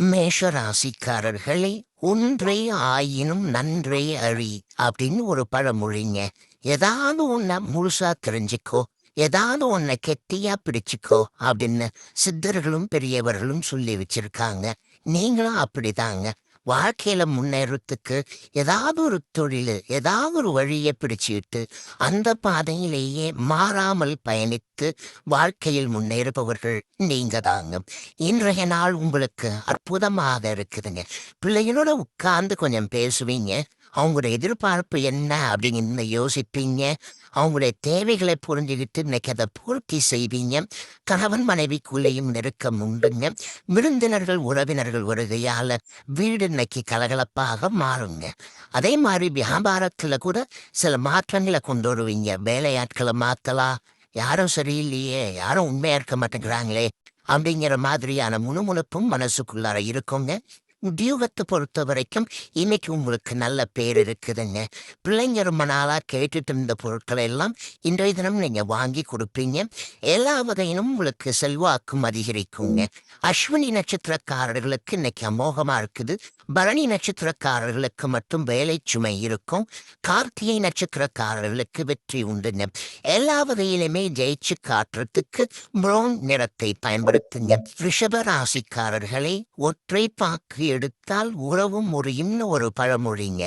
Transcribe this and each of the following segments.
மேஷ ராசிக்காரர்களே ஒன்றே ஆயினும் நன்றே அழி அப்படின்னு ஒரு பழமொழிங்க. ஏதாவது ஒன்ன முழுசா தெரிஞ்சுக்கோ ஏதாவது ஒன்ன கெட்டியா பிடிச்சுக்கோ அப்படின்னு சித்தர்களும் பெரியவர்களும் சொல்லி வச்சிருக்காங்க. நீங்களும் அப்படிதாங்க. வாழ்க்கையில முன்னேறத்துக்கு ஏதாவது ஒரு தொழில் ஏதாவது ஒரு வழியை பிடிச்சிட்டு அந்த பாதையிலேயே மாறாமல் பயணித்து வாழ்க்கையில் முன்னேறுபவர்கள் நீங்க தாங்க. இன்றைய நாள் உங்களுக்கு அற்புதமாக இருக்குதுங்க. பிள்ளைகளோட உட்கார்ந்து கொஞ்சம் பேசுவீங்க. அவங்களோட எதிர்பார்ப்பு என்ன அப்படின்னு யோசிப்பீங்க. அவங்களுடைய தேவைகளை புரிஞ்சுக்கிட்டு இன்னைக்கு அதை பூர்த்தி செய்வீங்க. கணவன் மனைவிக்குள்ளேயும் நெருக்கம் உண்டுங்க. விருந்தினர்கள் உறவினர்கள் வருகையால வீடு இன்னைக்கு கலகலப்பாக மாறுங்க. அதே மாதிரி வியாபாரத்துல கூட சில மாற்றங்களை கொண்டு வருவீங்க. வேலையாட்களை மாத்தலாம் யாரும் சரியில்லையே யாரும் உண்மையா இருக்க மாட்டேங்கிறாங்களே அப்படிங்கிற மாதிரியான முணுமுணுப்பும் மனசுக்குள்ளார இருக்குங்க. உத்தியோகத்தை பொறுத்த வரைக்கும் இன்னைக்கு உங்களுக்கு நல்ல பேர் இருக்குதுங்க. பிள்ளைங்க ரொம்ப நாளா கேட்டுட்டு இருந்த பொருட்களை எல்லாம் இன்றைய தினம் நீங்க வாங்கி கொடுப்பீங்க. எல்லா வகையிலும் உங்களுக்கு செல்வாக்கும் அதிகரிக்குங்க. அஸ்வினி நட்சத்திரக்காரர்களுக்கு இன்னைக்கு அமோகமா இருக்குது. பரணி நட்சத்திரக்காரர்களுக்கு மட்டும் வேலை சுமை இருக்கும். கார்த்திகை நட்சத்திரக்காரர்களுக்கு வெற்றி உண்டுங்க. எல்லா வகையிலுமே ஜெயிச்சு காட்டுறதுக்கு ப்ரௌன் நிறத்தை பயன்படுத்துங்க. ரிஷப ராசிக்காரர்களை ஒற்றை பாக்கு எடுத்தால் உறவும் முறியும்னு ஒரு பழமொழிங்க.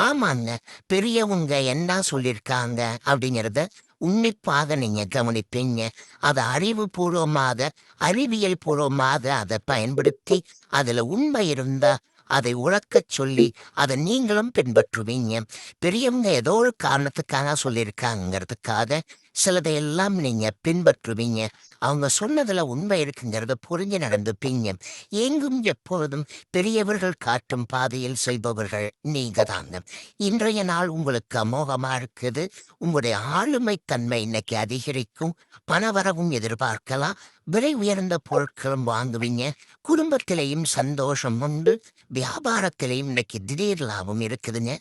ஆமாங்க. பெரியவங்க என்ன சொல்லியிருக்காங்க அப்படிங்கிறத உன்னிப்பாக நீங்க கவனிப்பீங்க. அதை அறிவுபூர்வமாக அறிவியல் பூர்வமாக அதை பயன்படுத்தி அதுல உண்மை இருந்தா அதை உழக்கச் சொல்லி அதை நீங்களும் பின்பற்றுவீங்க. பெரியவங்க ஏதோ ஒரு காரணத்துக்காக சொல்லியிருக்காங்கிறதுக்காக சிலதையெல்லாம் நீங்க பின்பற்றுவீங்க. அவங்க சொன்னதுல உண்மை இருக்குங்கிறத புரிஞ்சு நடந்துப்பீங்க. எங்கும் எப்பொழுதும் பெரியவர்கள் காட்டும் பாதையில் செல்பவர்கள் நீங்க தாங்க இன்றைய நாள் உங்களுக்கு அமோகமா இருக்குது. உங்களுடைய ஆளுமை தன்மை இன்னைக்கு அதிகரிக்கும். பணவரவும் எதிர்பார்க்கலாம். விலை உயர்ந்த பொருட்களும் வாங்குவீங்க. குடும்பத்திலையும் சந்தோஷம் உண்டு. வியாபாரத்திலையும் இன்னைக்கு திடீர் லாபம் இருக்குதுங்க.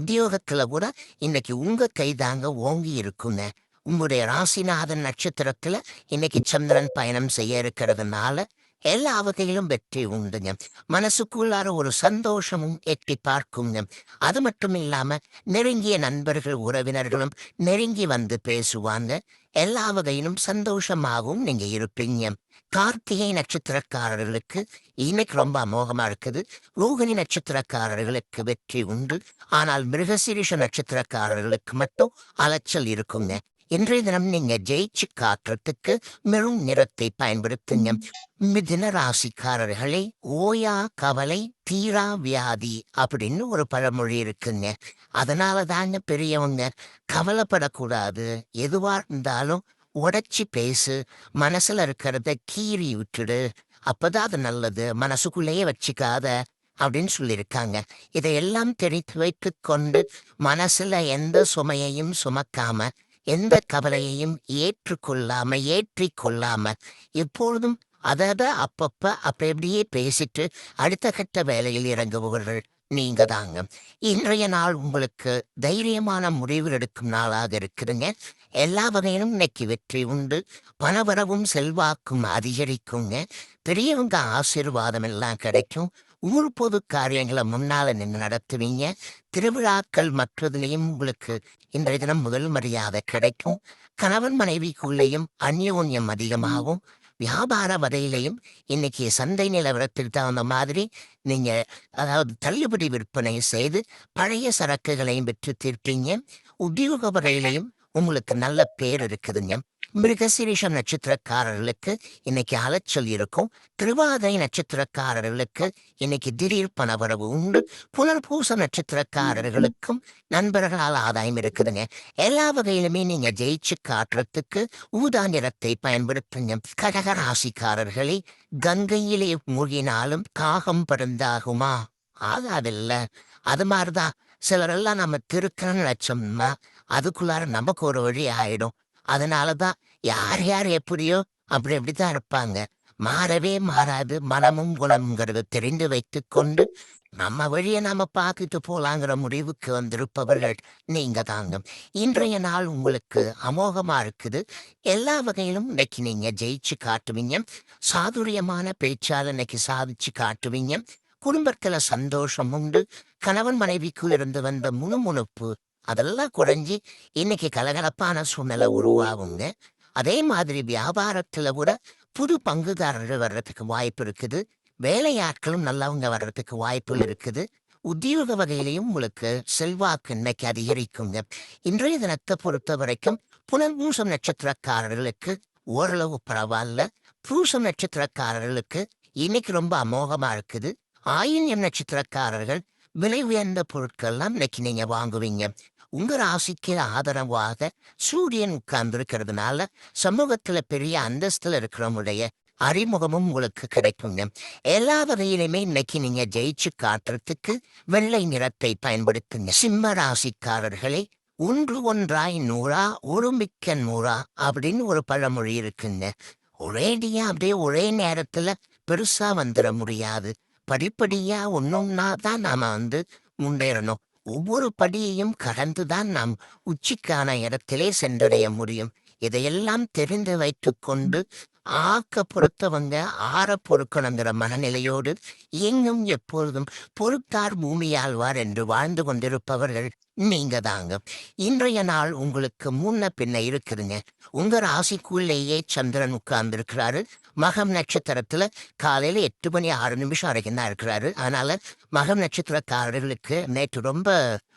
உத்தியோகத்துல கூட இன்னைக்கு உங்க கைதாங்க ஓங்கி இருக்குங்க. உங்களுடைய ராசிநாதன் நட்சத்திரத்துல இன்னைக்கு சந்திரன் பயணம் செய்ய இருக்கிறதுனால எல்லா வகையிலும் வெற்றி உண்டுங்க. மனசுக்குள்ளார ஒரு சந்தோஷமும் எட்டி பார்க்குங்க. அது மட்டும் இல்லாம நெருங்கிய நண்பர்கள் உறவினர்களும் நெருங்கி வந்து பேசுவாங்க. எல்லா வகையிலும் சந்தோஷமாகவும் நீங்க இருப்பீங்க. கார்த்திகை நட்சத்திரக்காரர்களுக்கு இன்னைக்கு ரொம்ப அமோகமா இருக்குது. ரோகிணி நட்சத்திரக்காரர்களுக்கு வெற்றி உண்டு. ஆனால் மிருகசீரிஷ நட்சத்திரக்காரர்களுக்கு மட்டும் அலைச்சல் இருக்குங்க. இன்றைய தினம் நீங்க ஜெயிச்சு காட்டுறதுக்கு மெரும் நிறத்தை பயன்படுத்துங்க. மிதின ராசிக்காரர்களே ஓயா கவலை தீரா வியாதி அப்படின்னு ஒரு பழமொழி இருக்குங்க. அதனால தாங்க பெரியவங்க கவலைப்படக்கூடாது. எதுவா இருந்தாலும் உடச்சி பேசு. மனசுல இருக்கிறத கீறி விட்டுடு. அப்பதான் அது நல்லது. மனசுக்குள்ளேயே வச்சுக்காத அப்படின்னு சொல்லியிருக்காங்க. இதையெல்லாம் தெரித்து வைத்துக் கொண்டு மனசுல எந்த சுமையையும் சுமக்காம எந்த கவலையையும் ஏற்றுக்கொள்ளாம ஏற்றி கொள்ளாம எப்பொழுதும் அத அப்பப்ப அப்ப எப்படியே பேசிட்டு அடுத்த கட்ட வேலையில் இறங்குபவர்கள் நீங்க தாங்க. இன்றைய நாள் உங்களுக்கு தைரியமான முடிவு எடுக்கும் நாளாக இருக்குதுங்க. எல்லா வகையிலும் இன்னைக்கு வெற்றி உண்டு. பணவரவும் செல்வாக்கும் அதிகரிக்குங்க. பெரியவங்க ஆசீர்வாதம் எல்லாம் கிடைக்கும். ஊர் பொது காரியங்களை முன்னால நின்று நடத்துவீங்க. திருவிழாக்கள் மற்றதுலேயும் உங்களுக்கு இன்றைய தினம் முதல் மரியாதை கிடைக்கும். கணவன் மனைவிக்குள்ளேயும் அந்யோன்யம் அதிகமாகும். வியாபார வரையிலையும் இன்னைக்கு சந்தை நிலவரத்துக்கு தகுந்த மாதிரி நீங்க அதாவது தள்ளுபடி விற்பனை செய்து பழைய சரக்குகளையும் விற்று தீர்ப்பீங்க. உத்தியோக வரையிலையும் உங்களுக்கு நல்ல பேர் இருக்குதுங்க. மிருகசிரிஷ நட்சத்திரக்காரர்களுக்கு இன்னைக்கு அலைச்சல் இருக்கும். திருவாதை நட்சத்திரக்காரர்களுக்கு இன்னைக்கு திடீர் பணவரவு உண்டு. புலர்பூச நட்சத்திரக்காரர்களுக்கும் நண்பர்களால் ஆதாயம் இருக்குதுங்க. எல்லா வகையிலுமே நீங்க ஜெயிச்சு காட்டுறதுக்கு ஊதா நிறத்தை பயன்படுத்துங்க. கடக ராசிக்காரர்களே கங்கையிலே மூழ்கினாலும் காகம் பருந்தாகுமா? ஆகாதில்ல. அது மாதிரிதான் சிலரெல்லாம் நம்ம திருக்கன்னு நினைச்சோம்னா அதுக்குள்ளார நமக்கு ஒரு வழி ஆயிடும். அதனாலதான் யார் யார் எப்படியோ அப்படி அப்படித்தான் இருப்பாங்க. மாறவே மாறாது. மனமும் குணம்ங்கிறது தெரிந்து வைத்துக் கொண்டு நம்ம வழியை நாம பார்த்துட்டு போலாங்கிற முடிவுக்கு வந்திருப்பவர்கள் நீங்க தாங்க. இன்றைய நாள் உங்களுக்கு அமோகமா இருக்குது. எல்லா வகையிலும் இன்னைக்கு நீங்க ஜெயிச்சு காட்டுவீங்க. சாதுரியமான பேச்சால் இன்னைக்கு சாதிச்சு காட்டுவீங்க. குடும்பத்துல சந்தோஷம் உண்டு. கணவன் மனைவிக்குள் இருந்து வந்த முணுமுணுப்பு அதெல்லாம் குறைஞ்சி இன்னைக்கு கலகலப்பான சூழ்நிலை உருவாகுங்க. அதே மாதிரி வியாபாரத்துல கூட புது பங்குதாரர்கள் வர்றதுக்கு வாய்ப்பு இருக்குது. வேலையாட்களும் நல்லவங்க வர்றதுக்கு வாய்ப்புகள் இருக்குது. உத்தியோக வகையிலையும் உங்களுக்கு செல்வாக்கு இன்னைக்கு அதிகரிக்குங்க. இன்றைய தினத்தை பொறுத்த வரைக்கும் புனர்பூசம் நட்சத்திரக்காரர்களுக்கு ஓரளவு பரவாயில்ல. பூசம் நட்சத்திரக்காரர்களுக்கு இன்னைக்கு ரொம்ப அமோகமா இருக்குது. ஆயில்யம் நட்சத்திரக்காரர்கள் விலை உயர்ந்த பொருட்கள்லாம் இன்னைக்கு நீங்க வாங்குவீங்க. உங்க ராசிக்கு ஆதரவாக சூரியன் உட்கார்ந்து இருக்கிறதுனால சமூகத்துல பெரிய அந்தஸ்துல இருக்கிறவங்களுடைய அறிமுகமும் உங்களுக்கு கிடைக்குங்க. எல்லா வகையிலுமே இன்னைக்கு நீங்க ஜெயிச்சு காட்டுறதுக்கு வெள்ளை நிறத்தை பயன்படுத்துங்க. சிம்ம ராசிக்காரர்களே ஒன்று ஒன்றாய் நூறா ஒரு மிக்க நூறா அப்படின்னு ஒரு பழமொழி இருக்குங்க. ஒரேடியா அப்படியே ஒரே நேரத்துல பெருசா வந்துட முடியாது. படிப்படியா ஒன்னொன்னா தான் நாம வந்து முன்னேறணும். ஒவ்வொரு படியையும் கடந்துதான் நாம் உச்சிக்கான இடத்திலே சென்றடைய முடியும். இதையெல்லாம் தெரிந்து வைத்துக்கொண்டு ஆக்க பொறுத்தவங்க ஆற பொறுக்கணுங்கிற மனநிலையோடு எங்கும் எப்பொழுதும் பொறுத்தார் பூமியாழ்வார் என்று வாழ்ந்து கொண்டிருப்பவர்கள் நீங்க தாங்க. இன்றைய நாள் உங்களுக்கு முன்ன பின்ன இருக்குதுங்க. உங்க ராசிக்குள்ளேயே சந்திரன் உட்கார்ந்து இருக்கிறாரு மகம் நட்சத்திரத்துல காலையில எட்டு மணி ஆறு நிமிஷம் வரைக்கும் தான் இருக்கிறாரு. அதனால மகம் நட்சத்திரக்காரர்களுக்கு நேற்று ரொம்ப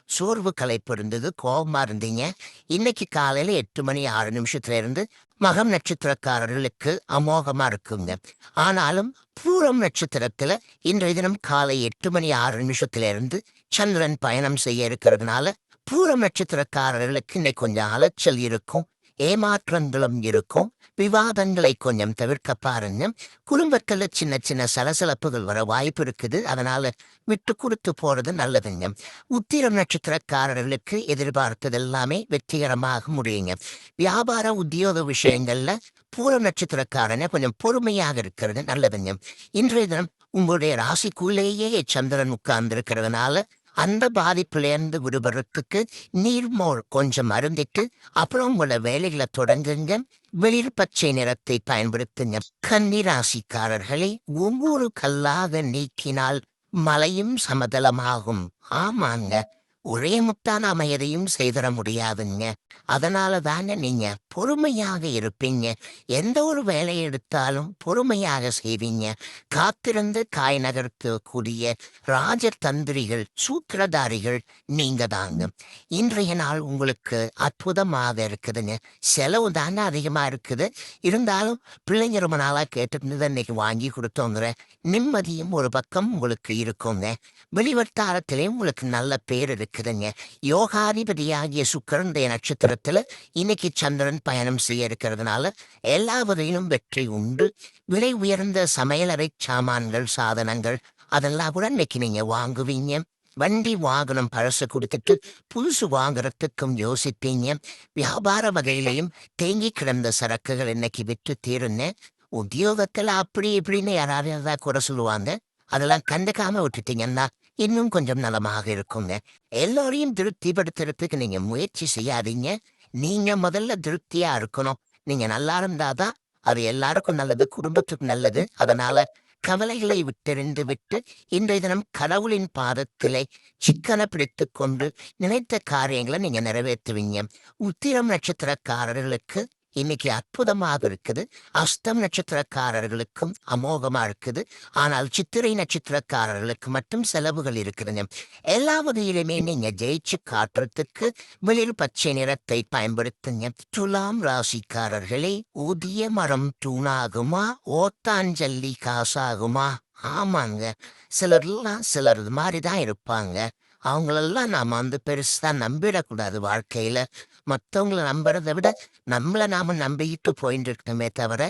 சோர்வு கலைப்பு இருந்தது கோபமா இருந்தீங்க. இன்னைக்கு காலையில எட்டு மணி ஆறு நிமிஷத்துல இருந்து மகம் நட்சத்திரக்காரர்களுக்கு அமோகமா இருக்குங்க. ஆனாலும் பூரம் நட்சத்திரத்துல இன்றைய தினம் காலை எட்டு மணி ஆறு நிமிஷத்துல இருந்து சந்திரன் பயணம் செய்ய இருக்கிறதுனால பூரம் நட்சத்திரக்காரர்களுக்கு இன்னைக்கு கொஞ்சம் அலைச்சல் இருக்கும். ஏமாற்றங்களும் இருக்கும். விவாதங்களை கொஞ்சம் தவிர்க்க பாருங்க. குடும்பத்தில் சின்ன சின்ன சலசலப்புகள் வர வாய்ப்பு இருக்குது. அதனால விட்டு கொடுத்து போறது நல்லதுங்க. உத்திரம் நட்சத்திரக்காரர்களுக்கு எதிர்பார்த்தது எல்லாமே வெற்றிகரமாக முடியுங்க. வியாபார உத்தியோக விஷயங்கள்ல பூர நட்சத்திரக்காரனை கொஞ்சம் பொறுமையாக இருக்கிறது நல்லதுங்க. இன்றைய தினம் உங்களுடைய ராசிக்குள்ளேயே சந்திரன் உட்கார்ந்து இருக்கிறதுனால அந்த பாதிப்புலேருந்து விடுபடுறதுக்கு நீர்மோர் கொஞ்சம் அருந்திட்டு அப்புறம் உங்களோட வேலைகளை தொடங்குங்க. வெளிர் பச்சை நிறத்தை பயன்படுத்துங்க. கன்னிராசிக்காரர்களை ஒவ்வொரு கல்லாக நீக்கினால் மலையும் சமதளமாகும். ஆமாங்க. ஒரே முட்டா நாம எதையும் செய்திட முடியாதுங்க. அதனால தானே நீங்க பொறுமையாக இருப்பீங்க. எந்த ஒரு வேலையை எடுத்தாலும் பொறுமையாக செய்வீங்க. காத்திருந்து காய் நகர்த்தக்கூடிய ராஜதந்திரிகள் சூத்திரதாரிகள் நீங்க தாங்க. இன்றைய நாள் உங்களுக்கு அற்புதமாக இருக்குதுங்க. செலவு தானே அதிகமா இருக்குது. இருந்தாலும் பிள்ளைங்க ரொம்ப நாளா கேட்டுருந்தது இன்னைக்கு வாங்கி கொடுத்தோங்கிற நிம்மதியும் ஒரு பக்கம் உங்களுக்கு இருக்குங்க. வெளிவட்டாரத்திலே உங்களுக்கு நல்ல பேர் இருக்கு. இருக்குதுங்க யோகாதிபதியாகிய சுக்கரனுடைய நட்சத்திரத்துல இன்னைக்கு சந்திரன் பயணம் செய்ய இருக்கிறதுனால எல்லா வகையிலும் வெற்றி உண்டு. விலை உயர்ந்த சமையலறை சாமான்கள் சாதனங்கள் அதெல்லாம் கூட இன்னைக்கு நீங்க வாங்குவீங்க. வண்டி வாகனம் பழசு கொடுத்துட்டு புதுசு வாங்குறதுக்கும் யோசிப்பீங்க. வியாபார வகையிலையும் தேங்கி கிடந்த சரக்குகள் இன்னைக்கு விற்று தீருன்னு உத்தியோகத்துல அப்படி இப்படின்னு யாராவது ஏதாவது குறை சொல்லுவாங்க. அதெல்லாம் கண்டுக்காம விட்டுட்டீங்கன்னா இன்னும் கொஞ்சம் நலமாக இருக்குங்க. எல்லோரையும் திருப்திப்படுத்துறதுக்கு நீங்க முயற்சி செய்யாதீங்க. நீங்க முதல்ல திருப்தியா இருக்கணும். நீங்க நல்லா இருந்தாதான் அது எல்லாருக்கும் நல்லது குடும்பத்துக்கு நல்லது. அதனால கவலைகளை விட்டெறிந்து விட்டு இன்றைய தினம் கடவுளின் பாதத்திலே சிக்கன பிடித்துக் கொண்டு நினைத்த காரியங்களை நீங்க நிறைவேற்றுவீங்க. உத்திரம் நட்சத்திரக்காரர்களுக்கு இன்னைக்கு அற்புதமாக இருக்குது. அஸ்தம் நட்சத்திரக்காரர்களுக்கும் அமோகமா இருக்குது. ஆனால் சித்திரை நட்சத்திரக்காரர்களுக்கு மட்டும் செலவுகள் இருக்குதுங்க எல்லா வகையிலுமே நீங்க ஜெயிச்சு காட்டுறதுக்கு வெளிர் பச்சை நிறத்தை பயன்படுத்துங்க. துலாம் ராசிக்காரர்களே ஊதிய மரம் தூணாகுமா? ஓத்தாஞ்சல்லி காசாகுமா? ஆமாங்க. சிலர்லாம் சிலர் மாதிரிதான் மாதிரி தான் இருப்பாங்க. அவங்களெல்லாம் நாம வந்து பெருசா நம்பிடக்கூடாது வாழ்க்கையில. மற்றவங்களை நம்புறதை விட நம்மளை நாம நம்பிக்கிட்டு போயிட்டு இருக்கணுமே தவிர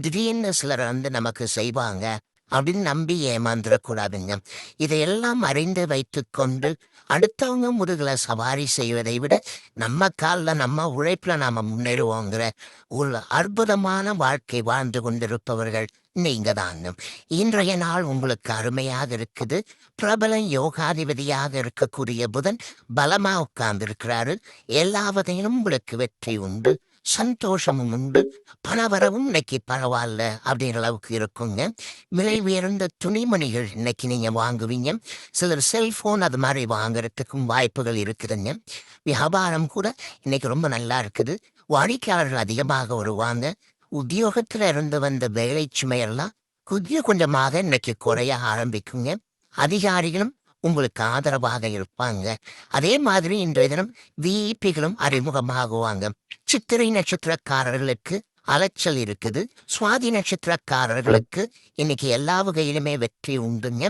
திடீர்னு சிலர் வந்து நமக்கு செய்வாங்க. அப்படின்னு நம்பி ஏமாந்துடக்கூடாதுங்க. இதையெல்லாம் அறிந்து வைத்துக்கொண்டு அடுத்தவங்க முதுகில் சவாரி செய்வதை விட நம்ம காலில் நம்ம உழைப்பில் நாம் முன்னேறுவோங்கிற ஒரு அற்புதமான வாழ்க்கை வாழ்ந்து கொண்டிருப்பவர்கள் நீங்க தான் இன்றைய நாள் உங்களுக்கு அருமையாக இருக்குது. பிரபல யோகாதிபதியாக இருக்கக்கூடிய புதன் பலமா உட்கார்ந்து இருக்கிறாரு எல்லாவதையும் உங்களுக்கு வெற்றி உண்டு. சந்தோஷமும் உண்டு. பணவரவும் இன்னைக்கு பரவாயில்ல அப்படின்ற அளவுக்கு இருக்குங்க. விலை உயர்ந்த துணிமணிகள் இன்னைக்கு நீங்க வாங்குவீங்க. சிலர் செல்போன் அது மாதிரி வாங்குறதுக்கும் வாய்ப்புகள் இருக்குதுங்க. வியாபாரம் கூட இன்னைக்கு ரொம்ப நல்லா இருக்குது. வாடிக்கையாளர்கள் அதிகமாக வருவாங்க. உத்தியோகத்துல இருந்து வந்த வேலை சுமையெல்லாம் கொஞ்சம் கொஞ்சமாக இன்னைக்கு குறைய ஆரம்பிக்குங்க. அதிகாரிகளும் உங்களுக்கு ஆதரவாக இருப்பாங்க. அதே மாதிரி இன்றைய தினம் விஇபிகளும் அறிமுகமாகுவாங்க. சித்திரை நட்சத்திரக்காரர்களுக்கு அலைச்சல் இருக்குது. சுவாதி நட்சத்திரக்காரர்களுக்கு இன்னைக்கு எல்லா வகையிலுமே வெற்றி உண்டுங்க.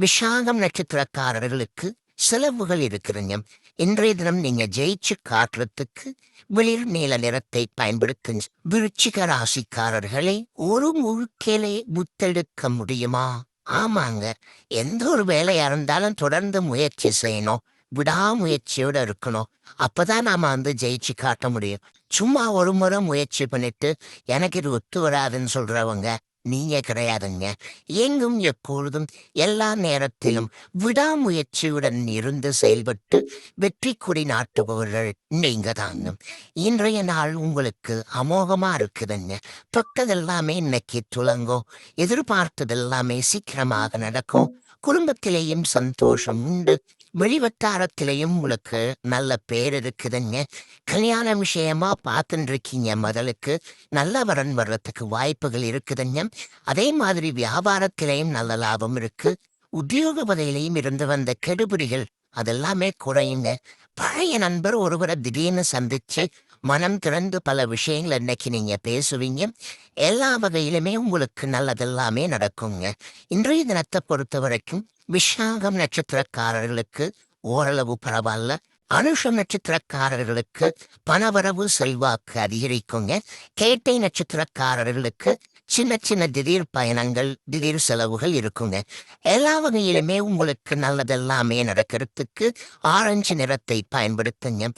விஷாகம் நட்சத்திரக்காரர்களுக்கு செலவுகள் இருக்குதுங்க. இன்றைய தினம் நீங்க ஜெயிச்சு காட்டுறதுக்கு வெளிர் நீல நிறத்தை பயன்படுத்துங்க. விருச்சிக ராசிக்காரர்களை ஒரு முழுக்கேலே புத்தெடுக்க முடியுமா? ஆமாங்க. எந்த ஒரு வேலையா இருந்தாலும் தொடர்ந்து முயற்சி செய்யணும். விடாமுயற்சியோட இருக்கணும். அப்பதான் நாம வந்து ஜெயிச்சு காட்ட முடியும். சும்மா ஒரு முறை முயற்சி பண்ணிட்டு எனக்கு இது ஒத்து வராதுன்னு சொல்றவங்க நீங்க கிடையாதுங்க. எங்கும் எப்பொழுதும் எல்லா நேரத்திலும் விடாமுயற்சியுடன் இருந்து செயல்பட்டு வெற்றி கொடி நாட்டுபவர்கள் நீங்க தாங்க. இன்றைய நாள் உங்களுக்கு அமோகமா இருக்குதுங்க. தொட்டதெல்லாமே இன்னைக்கு துளங்கும். எதிர்பார்த்ததெல்லாமே சீக்கிரமாக நடக்கும். குடும்பத்திலேயும் சந்தோஷம் உண்டு. வெளிவட்டாரத்திலையும் உங்களுக்கு நல்ல பேர் இருக்குதுங்க. கல்யாணம் விஷயமா பார்த்துட்டு இருக்கீங்க முதலுக்கு. நல்ல வரன் வர்றதுக்கு வாய்ப்புகள் இருக்குதுங்க. அதே மாதிரி வியாபாரத்திலையும் நல்ல லாபம் இருக்கு. உத்தியோக பதையிலையும் இருந்து வந்த கெடுபிடிகள் அதெல்லாமே குறையுங்க. பழைய நண்பர் ஒருவரை திடீர்னு சந்திச்சு மனம் திறந்து பல விஷயங்கள் இன்னைக்கு நீங்க பேசுவீங்க. எல்லா வகையிலுமே உங்களுக்கு நல்லதெல்லாமே நடக்குங்க. இன்றைய தினத்தை பொறுத்த வரைக்கும் விஷாகம் நட்சத்திரக்காரர்களுக்கு ஓரளவு பரவாயில்ல. அனுஷம் நட்சத்திரக்காரர்களுக்கு பணவரவு செல்வாக்கு அதிகரிக்குங்க. கேட்டை நட்சத்திரக்காரர்களுக்கு சின்ன சின்ன திடீர் பயணங்கள் திடீர் செலவுகள் இருக்குங்க. எல்லா வகையிலுமே உங்களுக்கு நல்லதெல்லாமே நடக்கிறதுக்கு ஆரஞ்சு நிறத்தை பயன்படுத்துங்க.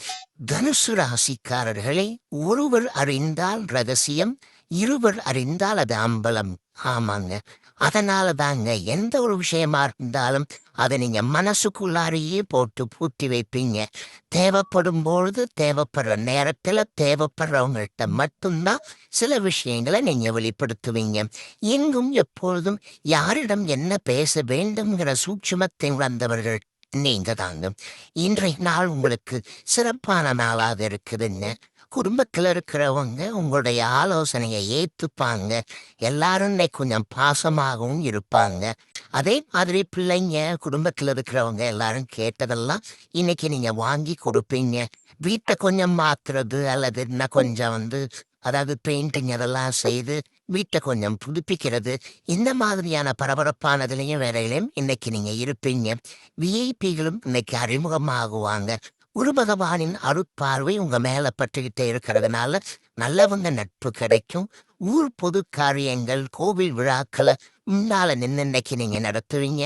தனுசு ராசிக்காரர்களை ஒருவர் அறிந்தால் ரகசியம் இருவர் அறிந்தால் அது அம்பலம். ஆமாங்க. அதனால தாங்க எந்த ஒரு விஷயமா இருந்தாலும் அதை நீங்க மனசுக்குள்ளாரையே போட்டு பூட்டி வைப்பீங்க. தேவைப்படும் பொழுது தேவைப்படுற நேரத்துல தேவைப்படுறவங்கள்ட்ட மட்டும்தான் சில விஷயங்களை நீங்க வெளிப்படுத்துவீங்க. எங்கும் எப்பொழுதும் யாரிடம் என்ன பேச வேண்டும்ங்கிற சூட்சுமத்தை உணர்ந்தவர்கள் நீங்க தாங்க இன்றைய நாள் உங்களுக்கு சிறப்பான நாளாக இருக்குதுன்னு குடும்பத்தில் இருக்கிறவங்க உங்களுடைய ஆலோசனையை ஏற்றுப்பாங்க எல்லாரும் இன்னைக்கு கொஞ்சம் பாசமாகவும் இருப்பாங்க. அதே மாதிரி பிள்ளைங்க குடும்பத்தில் இருக்கிறவங்க எல்லாரும் கேட்டதெல்லாம் இன்னைக்கு நீங்க வாங்கி கொடுப்பீங்க. வீட்டை கொஞ்சம் மாத்துறது அல்லது இன்னும் கொஞ்சம் வந்து அதாவது பெயிண்டிங் அதெல்லாம் செய்து வீட்டை கொஞ்சம் புதுப்பிக்கிறது இந்த மாதிரியான பரபரப்பானதுலையும் வேலையிலையும் இன்னைக்கு நீங்க இருப்பீங்க. விஐபிகளும் இன்னைக்கு அறிமுகமாகுவாங்க. குரு பகவானின் அருட்பார்வை உங்க மேல பட்டுக்கிட்டே இருக்கிறதுனால நல்லவங்க நட்பு கிடைக்கும். ஊர் பொது காரியங்கள் கோவில் விழாக்களை முன்னால நின்று இன்னைக்கு நீங்க நடத்துவீங்க.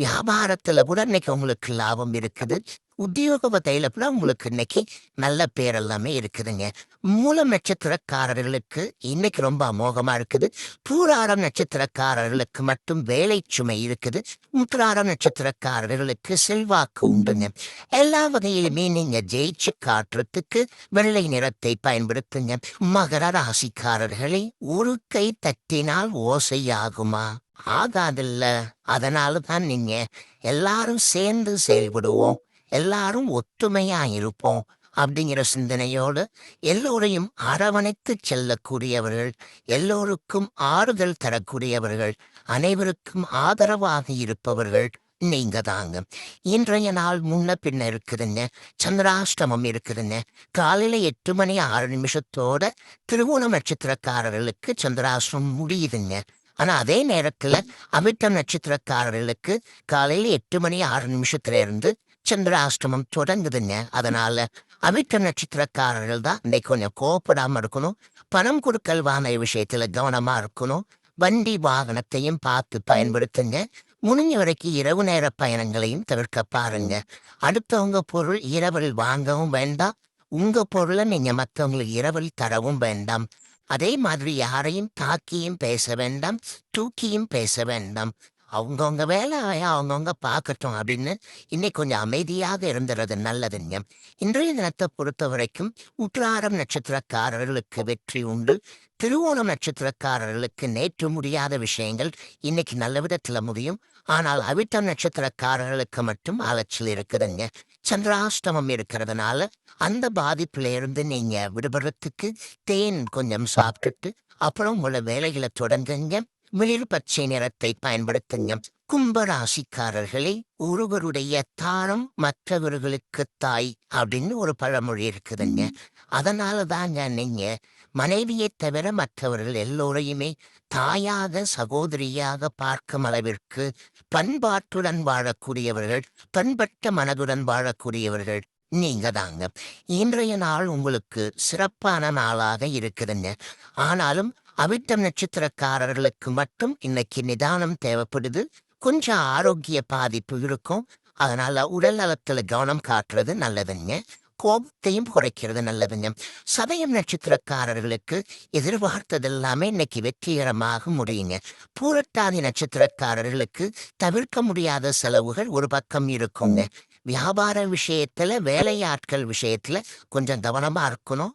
வியாபாரத்துல கூட இன்னைக்கு உங்களுக்கு லாபம் இருக்குது. உத்தியோக வகையில உங்களுக்கு இன்னைக்கு நல்ல பேர் எல்லாமே இருக்குதுங்க. மூல நட்சத்திரக்காரர்களுக்கு இன்னைக்கு ரொம்ப அமோகமா இருக்குது. பூராரம் நட்சத்திரக்காரர்களுக்கு மட்டும் வேலை சுமை இருக்குது. முத்திராடம் நட்சத்திரக்காரர்களுக்கு செல்வாக்கு உண்டுங்க. எல்லா வகையிலுமே நீங்க ஜெயிச்சு காட்டுறதுக்கு வெள்ளை நிறத்தை பயன்படுத்துங்க. மகர ராசிக்காரர்களை ஒரு கை தட்டினால் ஓசையாகுமா? ஆகாதில்ல. அதனால தான் நீங்க எல்லாரும் சேர்ந்து செயல்படுவோம். எல்லாரும் ஒத்துமையா இருப்போம் அப்படிங்கிற சிந்தனையோடு எல்லோரையும் அரவணைத்து செல்லக்கூடியவர்கள் எல்லோருக்கும் ஆறுதல் தரக்கூடியவர்கள் அனைவருக்கும் ஆதரவாக இருப்பவர்கள் நீங்க தாங்க இன்றைய நாள் முன்ன பின்ன இருக்குதுங்க சந்திராஷ்டமம் இருக்குதுங்க. காலையில எட்டு மணி ஆறு நிமிஷத்தோட திருவோண நட்சத்திரக்காரர்களுக்கு சந்திராஷ்டமம் முடியுதுங்க. ஆனா அதே நேரத்துல அமிர்தம் நட்சத்திரக்காரர்களுக்கு காலையில எட்டு மணி ஆறு நிமிஷத்துல இருந்து சந்திராஷ்டமம் தொடங்குதுங்க அதனால அமிர்த நட்சத்திரக்காரர்கள் தான் இன்னைக்கு கொஞ்சம் கோபப்படாம இருக்கணும் பணம் கொடுக்கல் வாங்க விஷயத்துல கவனமா இருக்கணும் வண்டி வாகனத்தையும் பார்த்து பயன்படுத்துங்க முடிஞ்ச வரைக்கும் இரவு நேர பயணங்களையும் தவிர்க்க பாருங்க அடுத்தவங்க பொருள் இரவில் வாங்கவும் வேண்டாம் உங்க பொருளை நீங்க மற்றவங்களுக்கு இரவில் தரவும் வேண்டாம் அதே மாதிரி யாரையும் தாக்கியும் பேச வேண்டாம் தூக்கியும் பேச வேண்டாம் அவங்கவுங்க வேலையா அவங்கவுங்க பார்க்கட்டும் அப்படின்னு இன்னைக்கு கொஞ்சம் அமைதியாக இருந்துறது நல்லதுங்க. இன்றைய தினத்தை பொறுத்த வரைக்கும் உற்றாரம் நட்சத்திரக்காரர்களுக்கு வெற்றி உண்டு. திருவோணம் நட்சத்திரக்காரர்களுக்கு நேற்று முடியாத விஷயங்கள் இன்னைக்கு நல்ல விதத்துல முடியும். ஆனால் அவிட்டம் நட்சத்திரக்காரர்களுக்கு மட்டும் அலைச்சல் இருக்குதுங்க. சந்திராஷ்டமம் இருக்கிறதுனால அந்த பாதிப்புல இருந்து நீங்க விடுபடுறதுக்கு தேன் கொஞ்சம் சாப்பிட்டுட்டு அப்புறம் உள்ள வேலைகளை தொடங்குங்க. வெளிர் பச்சை நிறத்தை பயன்படுத்துங்க கும்பராசிக்காரர்களே ஒருவருடைய தாரம் மற்றவர்களுக்கு தாய் அப்படின்னு ஒரு பழமொழி இருக்குதுங்க. அதனால தாங்க நீங்க மனைவியை தவிர மற்றவர்கள் எல்லோரையுமே தாயாக சகோதரியாக பார்க்கும் அளவிற்கு பண்பாட்டுடன் வாழக்கூடியவர்கள் பண்பட்ட மனதுடன் வாழக்கூடியவர்கள் நீங்க தாங்க. இன்றைய நாள் உங்களுக்கு சிறப்பான நாளாக இருக்குதுங்க. ஆனாலும் அவிட்டம் நட்சத்திரக்காரர்களுக்கு மட்டும் இன்னைக்கு நிதானம் தேவைப்படுது. கொஞ்சம் ஆரோக்கிய பாதிப்பு இருக்கும். அதனால உடல் நலத்துல கவனம் காட்டுறது நல்லதுங்க. கோபத்தையும் குறைக்கிறது நல்லதுங்க. சதயம் நட்சத்திரக்காரர்களுக்கு எதிர்பார்த்ததெல்லாமே இன்னைக்கு வெற்றிகரமாக முடியுங்க. பூரட்டாதி நட்சத்திரக்காரர்களுக்கு தவிர்க்க முடியாத செலவுகள் ஒரு பக்கம் இருக்குங்க. வியாபார விஷயத்துல வேலையாட்கள் விஷயத்துல கொஞ்சம் கவனமா இருக்கணும்.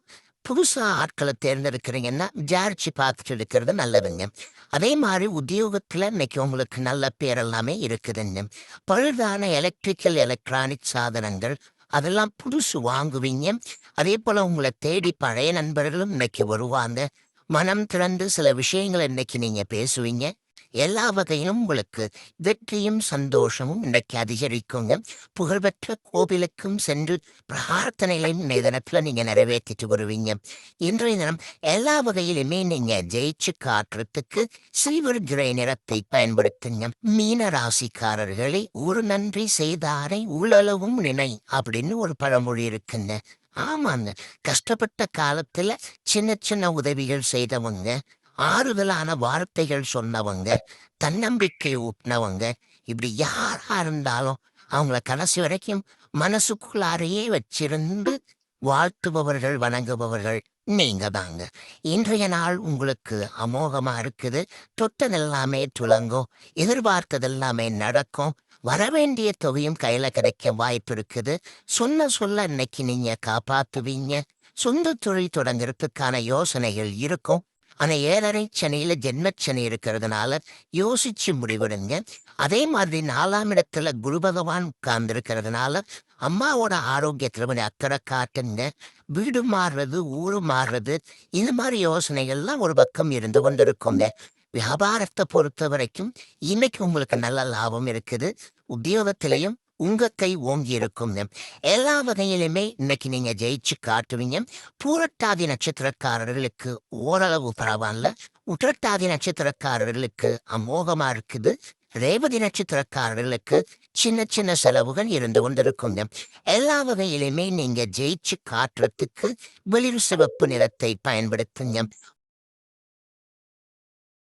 புதுசாக ஆட்களை தேர்ந்தெடுக்கிறீங்கன்னா விசாரிச்சு பார்த்துட்டு இருக்கிறது நல்லதுங்க. அதே மாதிரி உத்தியோகத்தில் இன்னைக்கு உங்களுக்கு நல்ல பேர் எல்லாமே இருக்குதுங்க. பழுதான எலக்ட்ரிக்கல் எலக்ட்ரானிக் சாதனங்கள் அதெல்லாம் புதுசு வாங்குவீங்க. அதே போல் உங்களை தேடி பழைய நண்பர்களும் இன்னைக்கு வருவாங்க. மனம் திறந்து சில விஷயங்களை இன்னைக்கு நீங்கள் பேசுவீங்க. எல்லா வகையிலும் உங்களுக்கு வெற்றியும் சந்தோஷமும் இன்றைக்கு அதிகரிக்குங்க. புகழ்பெற்ற கோவிலுக்கும் சென்று பிரார்த்தனைகளையும் இந்த தினத்துல நீங்க நிறைவேற்றிட்டு வருவீங்க. இன்றைய தினம் எல்லா வகையிலுமே நீங்க ஜெயிச்சு காட்டுறதுக்கு சில்வர் கிரே நிறத்தை பயன்படுத்துங்க. மீன ராசிக்காரர்களை ஒரு நன்றி செய்தாரை உளளவும் நினை அப்படின்னு ஒரு பழமொழி இருக்குங்க. ஆமாங்க. கஷ்டப்பட்ட காலத்துல சின்ன சின்ன உதவிகள் செய்தவங்க ஆறுதலான வார்த்தைகள் சொன்னவங்க தன்னம்பிக்கை ஊட்டினவங்க இப்படி யாரா இருந்தாலும் அவங்கள கடைசி வரைக்கும் மனசுக்குள்ளாரையே வச்சிருந்து வாழ்த்துபவர்கள் வணங்குபவர்கள் நீங்க தாங்க இன்றைய நாள் உங்களுக்கு அமோகமா இருக்குது. தொட்டதெல்லாமே துலங்கும் எதிர்பார்த்ததெல்லாமே நடக்கும். வரவேண்டிய தொகையும் கையில கிடைக்க வாய்ப்பு இருக்குது. சொன்ன சொல்ல இன்னைக்கு நீங்க காப்பாத்துவீங்க. சொந்த தொழில் தொடங்குறதுக்கான யோசனைகள் இருக்கும். ஆனால் ஏழரை சனியில் ஜென்மச்சனி இருக்கிறதுனால யோசிச்சு முடிவெடுங்க. அதே மாதிரி நாலாம் இடத்துல குரு பகவான் உட்கார்ந்து இருக்கிறதுனால அம்மாவோட ஆரோக்கியத்துல கொஞ்சம் அக்கறை காட்டுங்க. வீடு மாறுறது ஊரு மாறுறது இந்த மாதிரி யோசனைகள்லாம் ஒரு பக்கம் இருந்து கொண்டிருக்குங்க. வியாபாரத்தை பொறுத்த வரைக்கும் இன்னைக்கு உங்களுக்கு நல்ல லாபம் இருக்குது. உத்தியோகத்திலையும் உங்க கை ஓங்கி இருக்கும் எல்லா வகையிலுமே இன்னைக்கு நீங்க ஜெயிச்சு காட்டுவீங்க. பூரட்டாதி நட்சத்திரக்காரர்களுக்கு ஓரளவு பரவாயில்ல. உற்றட்டாதி நட்சத்திரக்காரர்களுக்கு அமோகமா இருக்குது. ரேவதி நட்சத்திரக்காரர்களுக்கு சின்ன சின்ன செலவுகள் இருந்து கொண்டிருக்கும். எல்லா வகையிலுமே நீங்க ஜெயிச்சு காட்டுறதுக்கு வெளிர் சிவப்பு நிறத்தை பயன்படுத்துங்க.